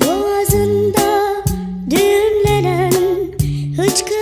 Boğazında düğümlenen hıçkırık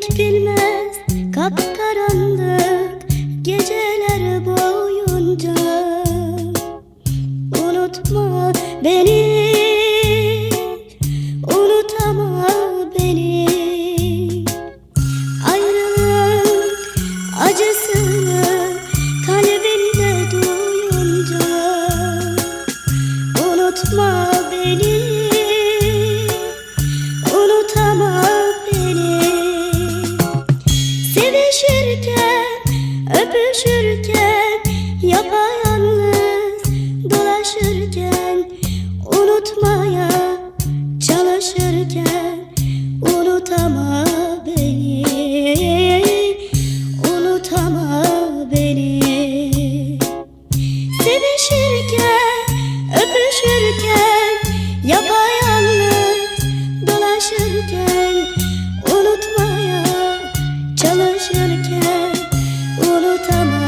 Bitmek bilmez kapkaranlık geceler boyunca. Unutma beni Unutama beni. Ayrılık acısını kalbinde duyunca. Unutma Öpüşürken, öpüşürken Yapayalnız dolaşırken Unutmaya çalışırken Unutamam. time